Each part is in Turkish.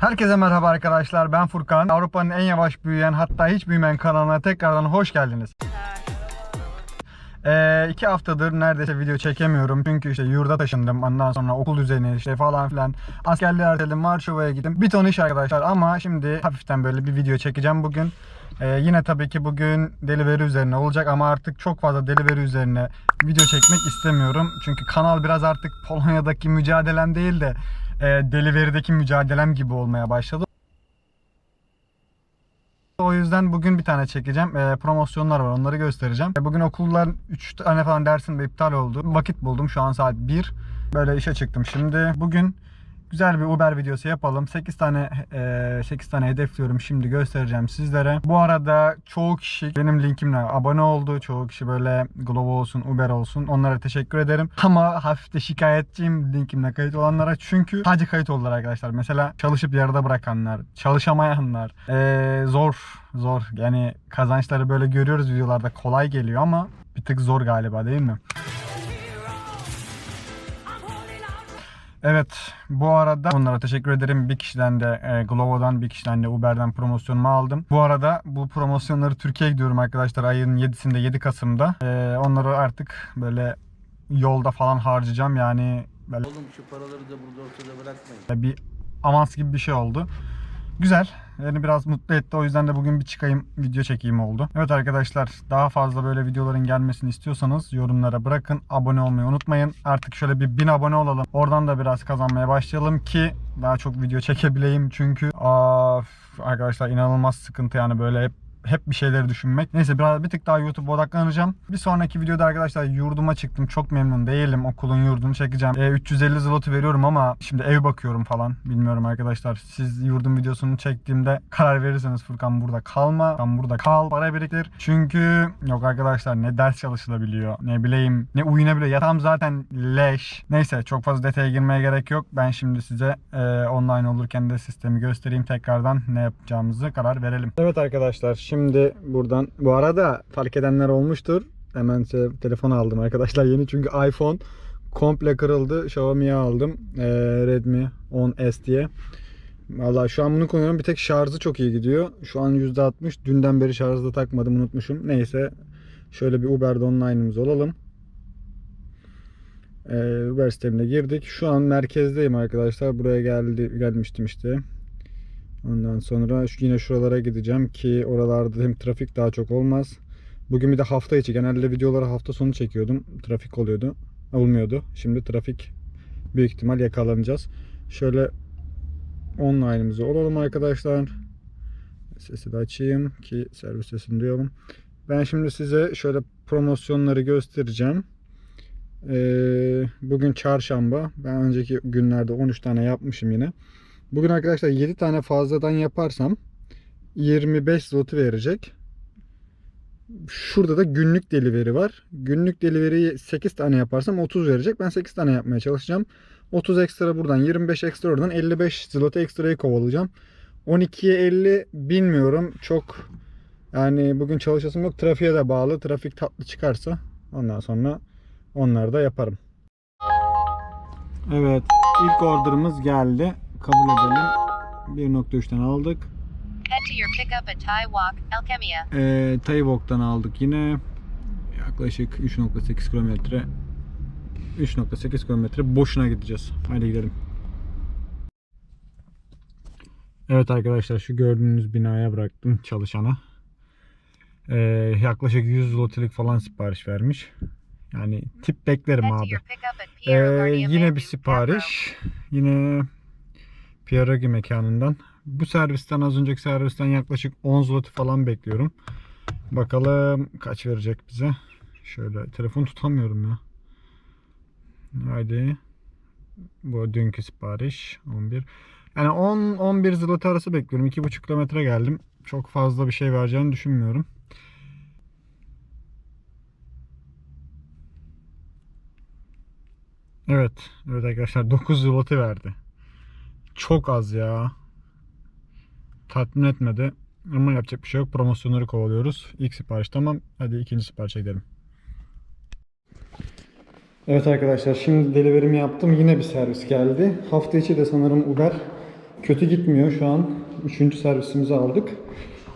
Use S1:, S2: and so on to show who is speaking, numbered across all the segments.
S1: Herkese merhaba arkadaşlar. Ben Furkan. Avrupa'nın en yavaş büyüyen hatta hiç büyümeyen kanalına tekrardan hoş geldiniz. Ee, iki haftadır neredeyse video çekemiyorum. Çünkü işte yurda taşındım. Ondan sonra okul düzeni işte falan filan. Askerliği erteledim. Varşova'ya gittim. Bir ton iş arkadaşlar ama şimdi hafiften böyle bir video çekeceğim bugün. Ee, yine tabii ki bugün delivery üzerine olacak ama artık çok fazla delivery üzerine video çekmek istemiyorum. Çünkü kanal biraz artık Polonya'daki mücadelem değil de e, delivery'deki mücadelem gibi olmaya başladı. O yüzden bugün bir tane çekeceğim. E, promosyonlar var onları göstereceğim. E, bugün okullar 3 tane falan dersim de iptal oldu. Vakit buldum şu an saat 1. Böyle işe çıktım. Şimdi bugün güzel bir Uber videosu yapalım. 8 tane e, 8 tane hedefliyorum. Şimdi göstereceğim sizlere. Bu arada çoğu kişi benim linkimle abone oldu. Çoğu kişi böyle Glovo olsun, Uber olsun. Onlara teşekkür ederim. Ama hafif de şikayetçiyim linkimle kayıt olanlara. Çünkü sadece kayıt oldular arkadaşlar. Mesela çalışıp yarıda bırakanlar, çalışamayanlar. e, zor, zor. Yani kazançları böyle görüyoruz videolarda kolay geliyor ama bir tık zor galiba değil mi? Evet bu arada onlara teşekkür ederim. Bir kişiden de e, Glovo'dan bir kişiden de Uber'den promosyonumu aldım. Bu arada bu promosyonları Türkiye'ye gidiyorum arkadaşlar ayın 7'sinde 7 Kasım'da. E, onları artık böyle yolda falan harcayacağım yani böyle
S2: Oğlum şu paraları da burada ortada bırakmayın.
S1: bir avans gibi bir şey oldu. Güzel. Beni biraz mutlu etti. O yüzden de bugün bir çıkayım video çekeyim oldu. Evet arkadaşlar daha fazla böyle videoların gelmesini istiyorsanız yorumlara bırakın. Abone olmayı unutmayın. Artık şöyle bir 1000 abone olalım. Oradan da biraz kazanmaya başlayalım ki daha çok video çekebileyim. Çünkü of, arkadaşlar inanılmaz sıkıntı yani böyle hep hep bir şeyleri düşünmek. Neyse biraz bir tık daha YouTube'a odaklanacağım. Bir sonraki videoda arkadaşlar yurduma çıktım. Çok memnun değilim. Okulun yurdunu çekeceğim. E, 350 zloty veriyorum ama şimdi ev bakıyorum falan. Bilmiyorum arkadaşlar. Siz yurdun videosunu çektiğimde karar verirseniz Furkan burada kalma. Furkan burada kal. Para biriktir. Çünkü yok arkadaşlar ne ders çalışılabiliyor. Ne bileyim ne uyunabiliyor. Yatağım zaten leş. Neyse çok fazla detaya girmeye gerek yok. Ben şimdi size e, online olurken de sistemi göstereyim. Tekrardan ne yapacağımızı karar verelim. Evet arkadaşlar şimdi buradan bu arada fark edenler olmuştur. Hemen size telefon aldım arkadaşlar yeni çünkü iPhone komple kırıldı. Xiaomi'ye aldım. Ee, Redmi 10S diye. Valla şu an bunu kullanıyorum. Bir tek şarjı çok iyi gidiyor. Şu an %60. Dünden beri şarjda takmadım unutmuşum. Neyse. Şöyle bir Uber'de online'ımız olalım. Ee, Uber sistemine girdik. Şu an merkezdeyim arkadaşlar. Buraya geldi gelmiştim işte. Ondan sonra yine şuralara gideceğim ki oralarda hem trafik daha çok olmaz. Bugün bir de hafta içi. Genelde videoları hafta sonu çekiyordum. Trafik oluyordu. Olmuyordu. Şimdi trafik büyük ihtimal yakalanacağız. Şöyle online'ımızı olalım arkadaşlar. Sesi de açayım ki servis sesini duyalım. Ben şimdi size şöyle promosyonları göstereceğim. Ee, bugün çarşamba. Ben önceki günlerde 13 tane yapmışım yine. Bugün arkadaşlar 7 tane fazladan yaparsam 25 zloty verecek. Şurada da günlük delivery var. Günlük delivery'yi 8 tane yaparsam 30 verecek. Ben 8 tane yapmaya çalışacağım. 30 ekstra buradan, 25 ekstra oradan, 55 zloty ekstrayı kovalayacağım. 12'ye 50 bilmiyorum. Çok yani bugün çalışasım yok. Trafiğe de bağlı. Trafik tatlı çıkarsa ondan sonra onları da yaparım. Evet. ilk order'ımız geldi. Kabul edelim. 1.3'ten aldık.
S3: Head to your pickup at Tai Walk, Alchemia.
S1: Ee, Taivok'tan aldık yine. Yaklaşık 3.8 kilometre. 3.8 kilometre boşuna gideceğiz. Haydi gidelim. Evet arkadaşlar şu gördüğünüz binaya bıraktım çalışana. Ee, yaklaşık 100 zlotilik falan sipariş vermiş. Yani tip beklerim abi. Ee, yine bir sipariş. Yine Pierogi mekanından. Bu servisten az önceki servisten yaklaşık 10 zloty falan bekliyorum. Bakalım kaç verecek bize. Şöyle telefon tutamıyorum ya. Haydi. Bu dünkü sipariş 11. Yani 10-11 zloty arası bekliyorum. 2,5 kilometre geldim. Çok fazla bir şey vereceğini düşünmüyorum. Evet. Evet arkadaşlar 9 zloty verdi. Çok az ya. Tatmin etmedi. Ama yapacak bir şey yok. Promosyonları kovalıyoruz. İlk sipariş tamam. Hadi ikinci siparişe gidelim. Evet arkadaşlar şimdi delivery'mi yaptım. Yine bir servis geldi. Hafta içi de sanırım Uber kötü gitmiyor şu an. Üçüncü servisimizi aldık.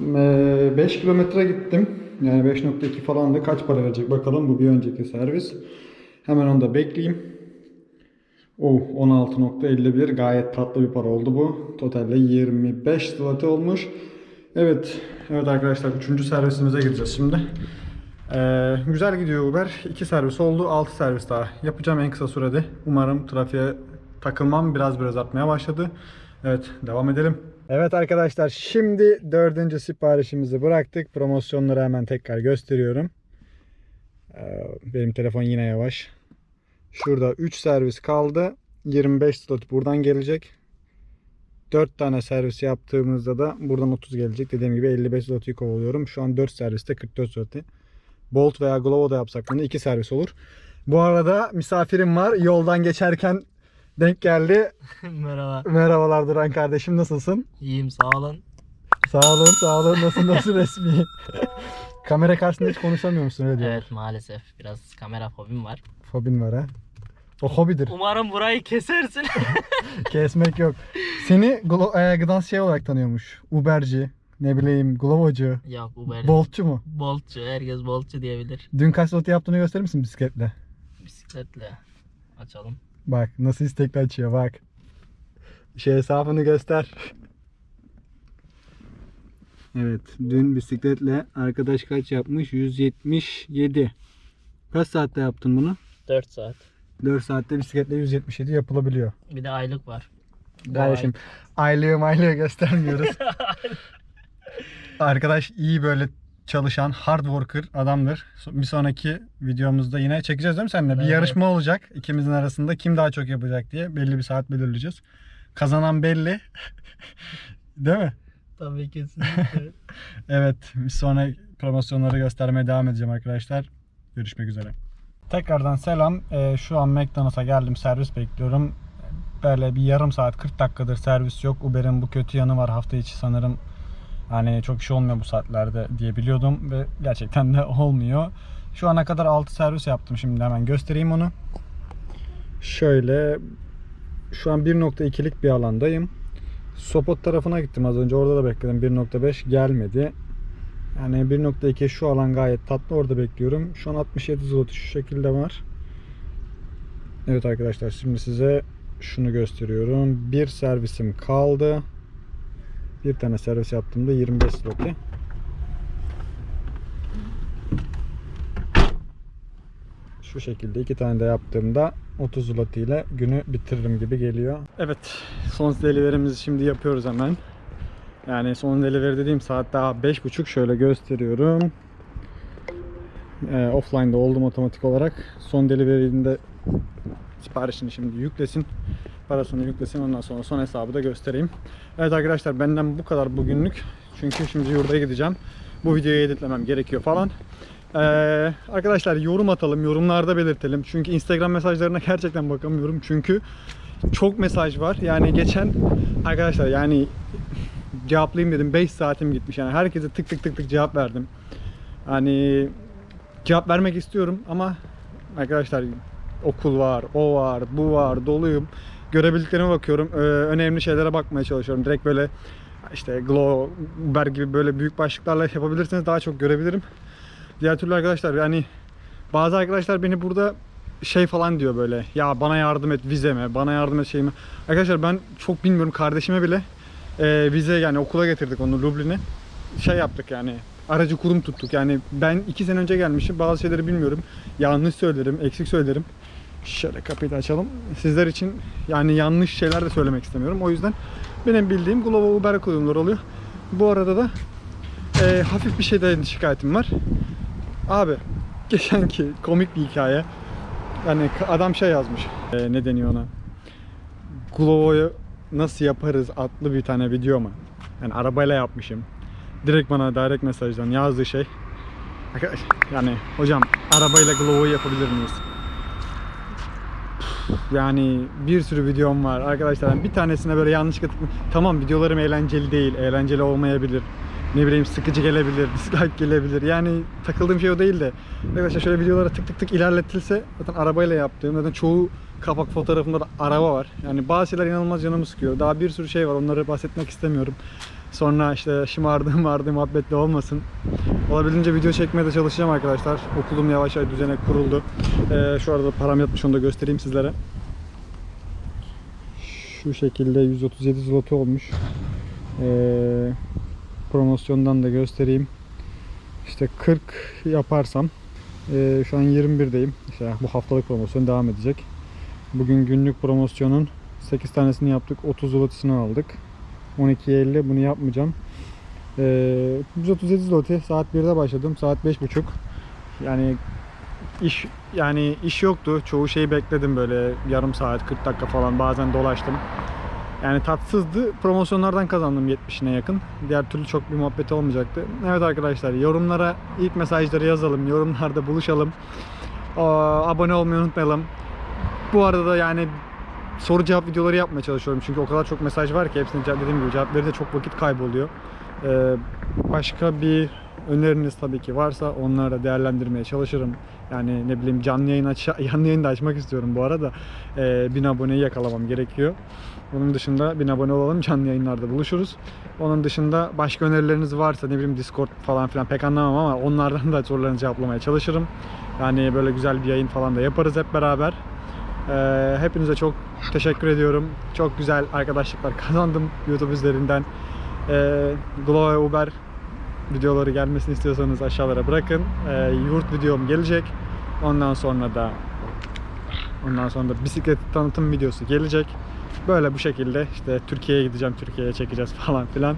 S1: 5 kilometre gittim. Yani 5.2 falandı. Kaç para verecek bakalım. Bu bir önceki servis. Hemen onu da bekleyeyim. Oh 16.51 gayet tatlı bir para oldu bu. Totalde 25 zloty olmuş. Evet. Evet arkadaşlar 3. servisimize gireceğiz şimdi. Ee, güzel gidiyor Uber. 2 servis oldu. 6 servis daha yapacağım en kısa sürede. Umarım trafiğe takılmam biraz biraz artmaya başladı. Evet devam edelim. Evet arkadaşlar şimdi dördüncü siparişimizi bıraktık. Promosyonları hemen tekrar gösteriyorum. Ee, benim telefon yine yavaş. Şurada 3 servis kaldı. 25 slot buradan gelecek. 4 tane servis yaptığımızda da buradan 30 gelecek. Dediğim gibi 55 slot'u kovalıyorum. Şu an 4 serviste 44 slot. Bolt veya Glovo da yapsak bunu 2 servis olur. Bu arada misafirim var. Yoldan geçerken denk geldi.
S4: Merhaba.
S1: Merhabalar Duran kardeşim nasılsın?
S4: İyiyim sağ olun.
S1: Sağ olun sağ olun. Nasıl nasıl resmi? Kamera karşısında hiç konuşamıyor musun öyle diyor.
S4: Evet maalesef biraz kamera fobim var.
S1: Fobin var ha. O hobidir.
S4: Umarım burayı kesersin.
S1: Kesmek yok. Seni Glo- e, Gıdans şey olarak tanıyormuş. Uberci, ne bileyim Glovocu,
S4: Yok Uber.
S1: Boltçu mu?
S4: Boltçu. Herkes boltçu diyebilir.
S1: Dün kaç slot yaptığını gösterir misin bisikletle?
S4: Bisikletle açalım.
S1: Bak nasıl istekli açıyor bak. Şey hesabını göster. Evet dün bisikletle arkadaş kaç yapmış? 177. Kaç saatte yaptın bunu?
S4: 4 saat.
S1: 4 saatte bisikletle 177 yapılabiliyor.
S4: Bir de aylık var.
S1: Kardeşim aylığı aylığı göstermiyoruz. Arkadaş iyi böyle çalışan hard worker adamdır. Bir sonraki videomuzda yine çekeceğiz değil mi seninle? Bir
S4: Evet.
S1: yarışma olacak ikimizin arasında kim daha çok yapacak diye belli bir saat belirleyeceğiz. Kazanan belli. değil mi?
S4: Tabii kesinlikle.
S1: Evet, bir sonra promosyonları göstermeye devam edeceğim arkadaşlar. Görüşmek üzere. Tekrardan selam. Ee, şu an McDonald's'a geldim. Servis bekliyorum. Böyle bir yarım saat 40 dakikadır servis yok. Uber'in bu kötü yanı var. Hafta içi sanırım hani çok iş olmuyor bu saatlerde diye biliyordum ve gerçekten de olmuyor. Şu ana kadar 6 servis yaptım. Şimdi hemen göstereyim onu. Şöyle şu an 1.2'lik bir alandayım. Sopot tarafına gittim az önce. Orada da bekledim. 1.5 gelmedi. Yani 1.2 şu alan gayet tatlı. Orada bekliyorum. Şu an 67 zloty şu şekilde var. Evet arkadaşlar şimdi size şunu gösteriyorum. Bir servisim kaldı. Bir tane servis yaptığımda 25 zloty. Şu şekilde iki tane de yaptığımda 30 zloty ile günü bitiririm gibi geliyor. Evet son deliverimizi şimdi yapıyoruz hemen. Yani son delivery dediğim saat daha 5.30 şöyle gösteriyorum. Ee, offline'da oldum otomatik olarak. Son delivery'inde siparişini şimdi yüklesin. Parasını yüklesin ondan sonra son hesabı da göstereyim. Evet arkadaşlar benden bu kadar bugünlük. Çünkü şimdi yurda gideceğim. Bu videoyu editlemem gerekiyor falan. Ee, arkadaşlar yorum atalım, yorumlarda belirtelim. Çünkü Instagram mesajlarına gerçekten bakamıyorum. Çünkü çok mesaj var. Yani geçen arkadaşlar yani cevaplayayım dedim 5 saatim gitmiş. Yani herkese tık tık tık tık cevap verdim. Hani cevap vermek istiyorum ama arkadaşlar okul var, o var, bu var, doluyum. Görebildiklerime bakıyorum. Ee, önemli şeylere bakmaya çalışıyorum. Direkt böyle işte Glow, Uber gibi böyle büyük başlıklarla yapabilirseniz daha çok görebilirim. Diğer türlü arkadaşlar yani bazı arkadaşlar beni burada şey falan diyor böyle ya bana yardım et vizeme, bana yardım et şeyime. Arkadaşlar ben çok bilmiyorum kardeşime bile e, vize yani okula getirdik onu Lublin'e. Şey yaptık yani aracı kurum tuttuk. Yani ben iki sene önce gelmişim bazı şeyleri bilmiyorum. Yanlış söylerim, eksik söylerim. Şöyle kapıyı da açalım. Sizler için yani yanlış şeyler de söylemek istemiyorum. O yüzden benim bildiğim Glovo Uber kurumları oluyor. Bu arada da e, hafif bir şeyden şikayetim var. Abi geçenki komik bir hikaye. Yani adam şey yazmış. E, ne deniyor ona? Glovo'yu nasıl yaparız adlı bir tane video mu? Yani arabayla yapmışım. Direkt bana direct mesajdan yazdığı şey. Yani hocam arabayla Glovo'yu yapabilir miyiz? Yani bir sürü videom var arkadaşlar. Bir tanesine böyle yanlışlıkla Tamam videolarım eğlenceli değil, eğlenceli olmayabilir. Ne bileyim sıkıcı gelebilir, dislike gelebilir. Yani takıldığım şey o değil de. Arkadaşlar şöyle videolara tık tık tık ilerletilse zaten arabayla yaptığım zaten çoğu kapak fotoğrafımda da araba var. Yani bazı şeyler inanılmaz canımı sıkıyor. Daha bir sürü şey var onları bahsetmek istemiyorum. Sonra işte şımardığım vardı muhabbetli olmasın. Olabildiğince video çekmeye de çalışacağım arkadaşlar. Okulum yavaş yavaş düzene kuruldu. Ee, şu arada param yatmış onu da göstereyim sizlere. Şu şekilde 137 zloty olmuş. Ee, promosyondan da göstereyim. İşte 40 yaparsam ee, şu an 21'deyim. İşte bu haftalık promosyon devam edecek. Bugün günlük promosyonun 8 tanesini yaptık. 30 zlotysini aldık. 12'ye 50 bunu yapmayacağım. Ee, 137 zloty saat 1'de başladım. Saat 5.30. Yani iş yani iş yoktu. Çoğu şeyi bekledim böyle yarım saat 40 dakika falan bazen dolaştım. Yani tatsızdı. Promosyonlardan kazandım 70'ine yakın. Diğer türlü çok bir muhabbet olmayacaktı. Evet arkadaşlar yorumlara ilk mesajları yazalım. Yorumlarda buluşalım. Aa, abone olmayı unutmayalım. Bu arada da yani soru cevap videoları yapmaya çalışıyorum. Çünkü o kadar çok mesaj var ki hepsine cevap- dediğim gibi cevap verirde çok vakit kayboluyor. Ee, başka bir öneriniz tabii ki varsa onları da değerlendirmeye çalışırım. Yani ne bileyim canlı yayın aç canlı yayın da açmak istiyorum bu arada. Ee, 1000 aboneyi yakalamam gerekiyor. Onun dışında 1000 abone olalım canlı yayınlarda buluşuruz. Onun dışında başka önerileriniz varsa ne bileyim Discord falan filan pek anlamam ama onlardan da sorularınızı cevaplamaya çalışırım. Yani böyle güzel bir yayın falan da yaparız hep beraber. Ee, hepinize çok teşekkür ediyorum. Çok güzel arkadaşlıklar kazandım YouTube üzerinden. Ee, Glow Uber videoları gelmesini istiyorsanız aşağılara bırakın. Ee, yurt videom gelecek. Ondan sonra da ondan sonra da bisiklet tanıtım videosu gelecek. Böyle bu şekilde işte Türkiye'ye gideceğim, Türkiye'ye çekeceğiz falan filan.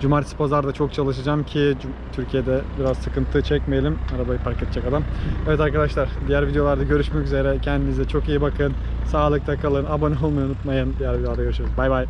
S1: Cumartesi pazar da çok çalışacağım ki Türkiye'de biraz sıkıntı çekmeyelim. Arabayı park edecek adam. Evet arkadaşlar diğer videolarda görüşmek üzere. Kendinize çok iyi bakın. Sağlıkta kalın. Abone olmayı unutmayın. Diğer videolarda görüşürüz. Bay bay.